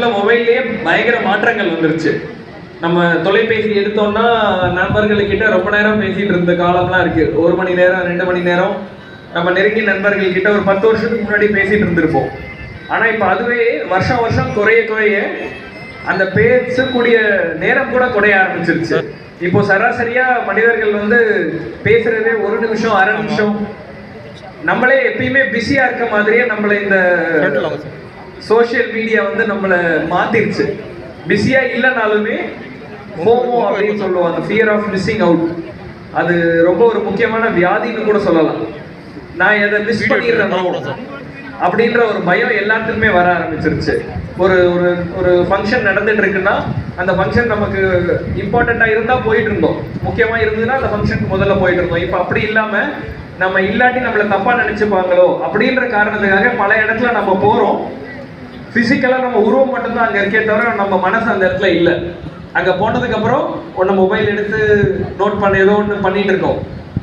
வருஷத்துல மொபைல்லேயே பயங்கர மாற்றங்கள் வந்துருச்சு. நம்ம தொலைபேசி எடுத்தோம்னா நண்பர்கள்கிட்ட ரொம்ப நேரம் பேசிட்டு இருந்த காலம்லாம் இருக்கு. ஒரு மணி நேரம் ரெண்டு மணி நேரம் நம்ம நெருங்கிய நண்பர்கள் கிட்ட ஒரு பத்து வருஷத்துக்கு முன்னாடி பேசிட்டு இருந்திருப்போம். ஆனா இப்போ அதுவே வருஷம் வருஷம் குறைய குறைய அந்த பேசக்கூடிய நேரம் கூட குறைய ஆரம்பிச்சிருச்சு. இப்போ சராசரியா மனிதர்கள் வந்து பேசுறதே ஒரு நிமிஷம் அரை நிமிஷம். நம்மளே எப்பயுமே பிஸியா இருக்க மாதிரியே நம்மள இந்த சோஷியல் மீடியா வந்து நம்மள மாத்திருச்சு. பிஸியா இல்லைனாலுமே ஃபோமோ அப்படின்னு சொல்லுவோம் அந்த ஃபியர் ஆஃப் மிஸ்ஸிங் அவுட் அது ரொம்ப ஒரு முக்கியமான வியாதின்னு கூட சொல்லலாம். நான் எதை மிஸ் பண்ணிடுறேனோ. அப்படின்ற ஒரு பயம் எல்லாத்துக்குமே வர ஆரம்பிச்சிருச்சு. ஒரு ஒரு ஒரு ஃபங்க்ஷன் நடந்துட்டு இருக்குன்னா அந்த ஃபங்க்ஷன் நமக்கு இம்பார்ட்டண்ட்டாக இருந்தால் போயிட்டு இருந்தோம். முக்கியமாக இருந்ததுன்னா அந்த ஃபங்க்ஷனுக்கு முதல்ல போயிட்டு இருந்தோம். இப்போ அப்படி இல்லாமல் நம்ம இல்லாட்டி நம்மளை தப்பாக நினச்சிப்பாங்களோ அப்படின்ற காரணத்துக்காக பல இடத்துல நம்ம போகிறோம் ஃபிசிக்கலாக நம்ம உருவம் மட்டும்தான் அங்கே இருக்கே தவிர நம்ம மனசு அந்த இடத்துல இல்லை. அங்கே போனதுக்கப்புறம் ஒன்று மொபைல் எடுத்து நோட் பண்ண ஏதோ ஒன்று பண்ணிட்டு இருக்கோம்.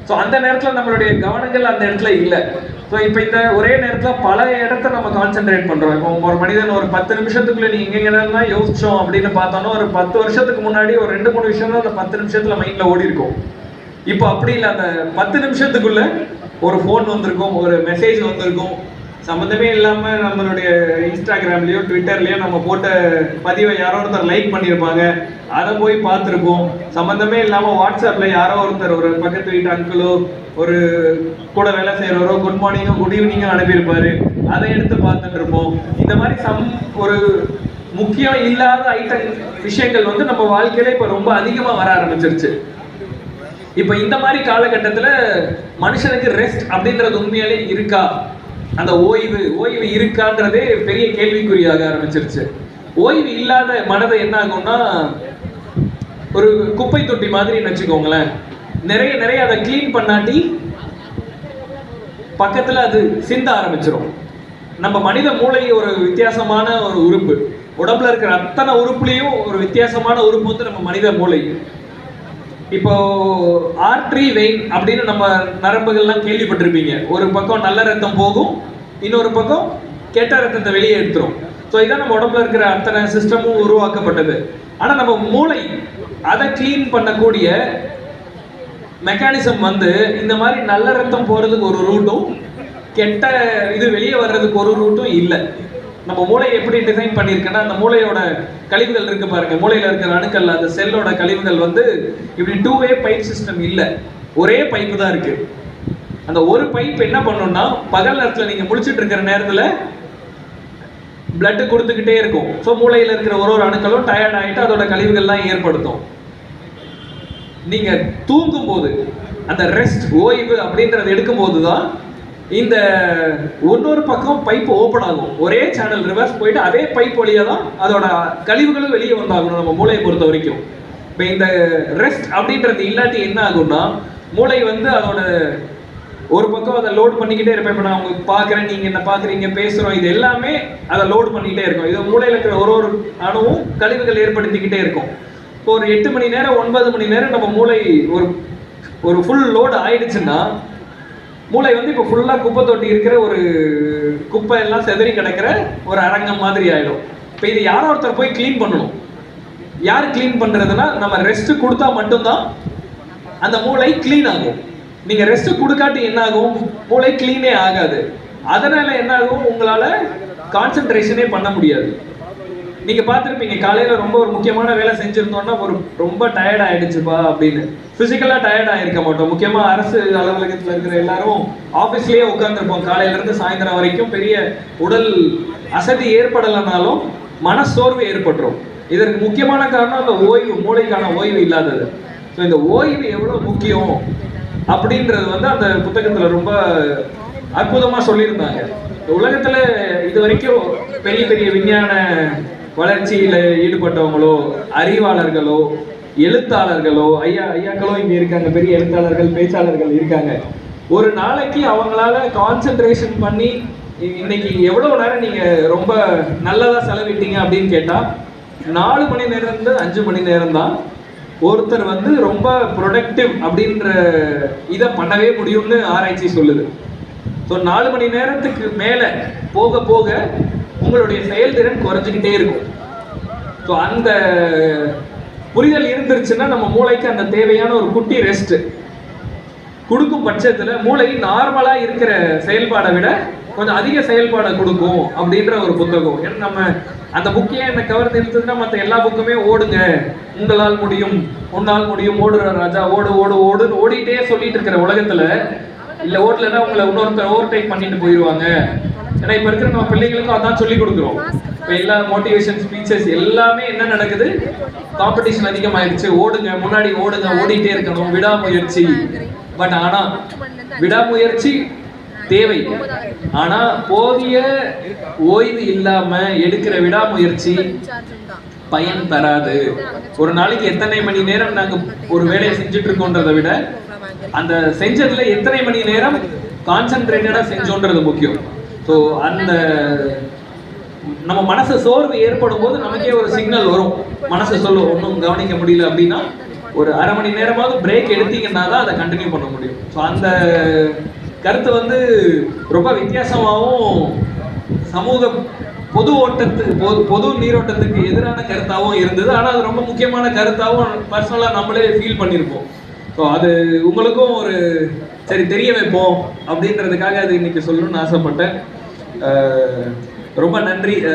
ஸோ அந்த நேரத்தில் நம்மளுடைய கவனங்கள் அந்த இடத்துல இல்லை. ஸோ இப்போ இந்த ஒரே நேரத்தில் பல இடத்த நம்ம கான்சென்ட்ரேட் பண்ணுறோம் இப்போ ஒரு மனிதன் ஒரு பத்து நிமிஷத்துக்குள்ளே நீ எங்கெங்கெல்லாம் யோசிச்சோம் அப்படின்னு பார்த்தோன்னா ஒரு பத்து வருஷத்துக்கு முன்னாடி ஒரு ரெண்டு மூணு விஷயம் தான் அந்த பத்து நிமிஷத்தில் மைண்டில் ஓடி இருக்கும். இப்போ அப்படி இல்லை அந்த பத்து நிமிஷத்துக்குள்ள ஒரு ஃபோன் வந்திருக்கும் ஒரு மெசேஜ் வந்திருக்கும். சம்மந்தமே இல்லாம நம்மளுடைய இன்ஸ்டாகிராம்லயோ ட்விட்டர்லயோ நம்ம போட்ட பதிவை யாரோ ஒருத்தர் லைக் பண்ணியிருப்பாங்க. அதை போய் பார்த்துருப்போம் சம்மந்தமே இல்லாம வாட்ஸ்அப்ல யாரோ ஒருத்தர் ஒரு பக்கத்து வீட்டு அங்கிளோ ஒரு கூட வேலை செய்யறவரோ குட் மார்னிங்கோ குட் ஈவினிங்கோ அனுப்பியிருப்பாரு. அதை எடுத்து பார்த்துட்டு இருப்போம். இந்த மாதிரி சம் ஒரு முக்கியம் இல்லாத ஐட்டம் விஷயங்கள் வந்து நம்ம வாழ்க்கையில இப்ப ரொம்ப அதிகமா வர ஆரம்பிச்சிருச்சு. இப்ப இந்த மாதிரி காலகட்டத்துல மனுஷனுக்கு ரெஸ்ட் அப்படின்றது உண்மையாலே இருக்கா? அந்த ஓய்வு ஓய்வு இருக்கான்றதே பெரிய கேள்விக்குறியாக ஆரம்பிச்சிருச்சு. ஓய்வு இல்லாத மனதை என்ன ஆகும்னா ஒரு குப்பை தொட்டி மாதிரி வச்சுக்கோங்களேன். நிறைய நிறைய அதை க்ளீன் பண்ணாட்டி பக்கத்துல அது சிந்த ஆரம்பிச்சிடும் நம்ம மனித மூளை ஒரு வித்தியாசமான ஒரு உறுப்பு. உடம்புல இருக்கிற அத்தனை உறுப்புலையும் ஒரு வித்தியாசமான உறுப்பு வந்து நம்ம மனித மூளை. இப்போ ஆர்ட்ரி வெயின் அப்படின்னு நம்ம நரம்புகள்லாம் கேள்விப்பட்டிருப்பீங்க. ஒரு பக்கம் நல்ல ரத்தம் போகும் இன்னொரு பக்கம் கெட்ட ரத்தத்தை வெளியே எடுத்துரும். ஸோ இதான் நம்ம உடம்புல இருக்கிற அத்தனை சிஸ்டமும் உருவாக்கப்பட்டது. ஆனால் நம்ம மூளை அதை க்ளீன் பண்ணக்கூடிய மெக்கானிசம் வந்து இந்த மாதிரி நல்ல ரத்தம் போகிறதுக்கு ஒரு ரூட்டும் கெட்ட இது வெளியே வர்றதுக்கு ஒரு ரூட்டும் இல்லை. நம்ம மூளை எப்படி டிசைன் பண்ணியிருக்குன்னா அந்த மூளையோட கழிவுகள் இருக்கு பாருங்க. மூளையில இருக்கிற அணுக்கள் அந்த செல்லோட கழிவுகள் வந்து இப்படி டூ வே பைப் சிஸ்டம் இல்லை. ஒரே பைப்பு தான் இருக்கு. அந்த ஒரு பைப் என்ன பண்ணணும்னா பகல் நேரத்தில் நீங்க முடிச்சுட்டு இருக்கிற நேரத்தில் பிளட்டு கொடுத்துக்கிட்டே இருக்கும். ஸோ மூளையில் இருக்கிற ஒரு ஒரு அணுக்களும் டயர்ட் ஆகிட்டு அதோட கழிவுகள்லாம் ஏற்படுத்தும். நீங்க தூங்கும் போது அந்த ரெஸ்ட் ஓய்வு அப்படின்றத எடுக்கும்போது தான் இந்த ஒன்னொரு பக்கம் பைப் ஓப்பன் ஆகும். ஒரே சேனல் ரிவர்ஸ் போயிட்டு அதே பைப் வழியாக தான் அதோட கழிவுகளும் வெளியே வந்தாகணும் நம்ம மூளையை பொறுத்த வரைக்கும். இப்போ இந்த ரெஸ்ட் அப்படின்றது இல்லாட்டி என்ன ஆகும்னா மூளை வந்து அதோட ஒரு பக்கம் அதை லோட் பண்ணிக்கிட்டே இருப்பேன். இப்போ நான் உங்களுக்கு பார்க்குறேன் நீங்கள் என்ன பார்க்குறீங்க பேசுகிறோம் இது எல்லாமே அதை லோட் பண்ணிக்கிட்டே இருக்கும். இது மூளையில் இருக்கிற ஒரு ஒரு அணுவும் கழிவுகள் ஏற்படுத்திக்கிட்டே இருக்கும். இப்போ ஒரு எட்டு மணி நேரம் ஒன்பது மணி நேரம் நம்ம மூளை ஒரு ஒரு ஃபுல் லோடு ஆயிடுச்சுன்னா மூளை வந்து இப்போ ஃபுல்லாக குப்பை தொட்டி இருக்கிற ஒரு குப்பை எல்லாம் செதறி கிடக்கிற ஒரு அரங்கம் மாதிரி ஆயிடும். இப்போ இது யாரோ ஒருத்தர் போய் க்ளீன் பண்ணணும். யார் க்ளீன் பண்ணுறதுன்னா நம்ம ரெஸ்ட் கொடுத்தா மட்டும்தான் அந்த மூளை க்ளீன் ஆகும். நீங்கள் ரெஸ்ட் கொடுக்காட்டி என்ன ஆகும் மூளை க்ளீனே ஆகாது. அதனால என்ன ஆகும் உங்களால் கான்சென்ட்ரேஷனே பண்ண முடியாது. நீங்க பார்த்துருப்பீங்க காலையில ரொம்ப ஒரு முக்கியமான வேலை செஞ்சிருந்தோம்னா ஒரு ரொம்ப டயர்ட் ஆயிடுச்சுப்பா அப்படின்னு. பிசிக்கலா டயர்ட் ஆயிருக்க மாட்டோம். முக்கியமா அரசு அலுவலகத்துல இருக்கிற எல்லாரும் ஆபீஸ்லயே உட்காந்துருப்போம் காலையில இருந்து சாயந்தரம் வரைக்கும் பெரிய உடல் அசதி ஏற்படலைனாலும் மனசோர்வு ஏற்பட்டுரும். இதற்கு முக்கியமான காரணம் அந்த ஓய்வு மூளைக்கான ஓய்வு இல்லாதது. ஸோ இந்த ஓய்வு எவ்வளவு முக்கியம் அப்படின்றது வந்து அந்த புத்தகத்துல ரொம்ப அற்புதமா சொல்லியிருந்தாங்க. உலகத்தில் உலகத்துல இது வரைக்கும் பெரிய பெரிய விஞ்ஞான வளர்ச்சியில் ஈடுபட்டவங்களோ அறிவாளர்களோ எழுத்தாளர்களோ ஐயா ஐயாக்களோ இங்கே இருக்காங்க பெரிய எழுத்தாளர்கள் பேச்சாளர்கள் இருக்காங்க. ஒரு நாளைக்கு அவங்களால கான்சென்ட்ரேஷன் பண்ணி இன்னைக்கு எவ்வளவு நேரம் நீங்க ரொம்ப நல்லதா செலவிட்டீங்க அப்படின்னு கேட்டா நாலு மணி நேரம் இருந்து அஞ்சு மணி நேரம் தான் ஒருத்தர் வந்து ரொம்ப ப்ரொடக்டிவ் அப்படின்ற இதை பண்ணவே முடியும்னு ஆராய்ச்சி சொல்லுது. ஸோ நாலு மணி நேரத்துக்கு மேலே போக போக உங்களுடைய செயல்திறன் குறைஞ்சிக்கிட்டே இருக்கும். ஸோ அந்த புரிதல் இருந்துருச்சுன்னா நம்ம மூளைக்கு அந்த தேவையான ஒரு குட்டி ரெஸ்ட் கொடுக்கும் பட்சத்தில் மூளை நார்மலாக இருக்கிற செயல்பாடை விட கொஞ்சம் அதிக செயல்பாடை கொடுக்கும் அப்படின்ற ஒரு புத்தகம். ஏன்னா நம்ம அந்த புக்கையே என்ன கவர்ந்து இருந்ததுன்னா மற்ற எல்லா புக்குமே ஓடுங்க. உங்களால் முடியும் உன்னால் முடியும். ஓடுற ராஜா ஓடு ஓடு ஓடுன்னு ஓடிட்டே சொல்லிட்டு இருக்கிற உலகத்தில் இல்லை ஓடலைன்னா உங்களை இன்னொருத்தர் ஓவர்டேக் பண்ணிட்டு போயிடுவாங்க ஏன்னா இப்போ இருக்கிற நம்ம பிள்ளைகளுக்கும் அதான் சொல்லி கொடுக்குறோம். இப்போ எல்லா மோட்டிவேஷன் ஸ்பீச்சஸ் எல்லாமே என்ன நடக்குது? காம்படிஷன் அதிகமாயிருச்சு. ஓடுங்க முன்னாடி ஓடுங்க ஓடிட்டே இருக்கணும் விடாமுயற்சி. பட் ஆனா விடாமுயற்சி தேவை. ஆனா போதிய ஓய்வு இல்லாம எடுக்கிற விடாமுயற்சி பயன் தராது. ஒரு நாளைக்கு எத்தனை மணி நேரம் நாங்க ஒரு வேலையை செஞ்சுட்டு இருக்கோன்றதை விட அந்த செஞ்சதுல எத்தனை மணி நேரம் கான்சென்ட்ரேட்டடா செஞ்சோன்றது முக்கியம். ஸோ அந்த நம்ம மனசு சோர்வு ஏற்படும் போது நமக்கே ஒரு சிக்னல் வரும். மனசு சொல்லும் ஒன்றும் கவனிக்க முடியல அப்படின்னா ஒரு அரை மணி நேரமாவது பிரேக் எடுத்தீங்கன்னா தான் அதை கண்டினியூ பண்ண முடியும். ஸோ அந்த கருத்து வந்து ரொம்ப வித்தியாசமாகவும் சமூக பொது ஓட்டத்து பொது பொது நீரோட்டத்துக்கு எதிரான கருத்தாகவும் இருந்தது. ஆனால் அது ரொம்ப முக்கியமான கருத்தாகவும் பர்சனலாக நம்மளே ஃபீல் பண்ணியிருப்போம் ஸோ அது உங்களுக்கும் ஒரு சரி தெரிய வைப்போம் அப்படின்றதுக்காக அது இன்னைக்கு சொல்லணும்னு ஆசைப்பட்டேன். ரொம்ப நன்றி அஹ்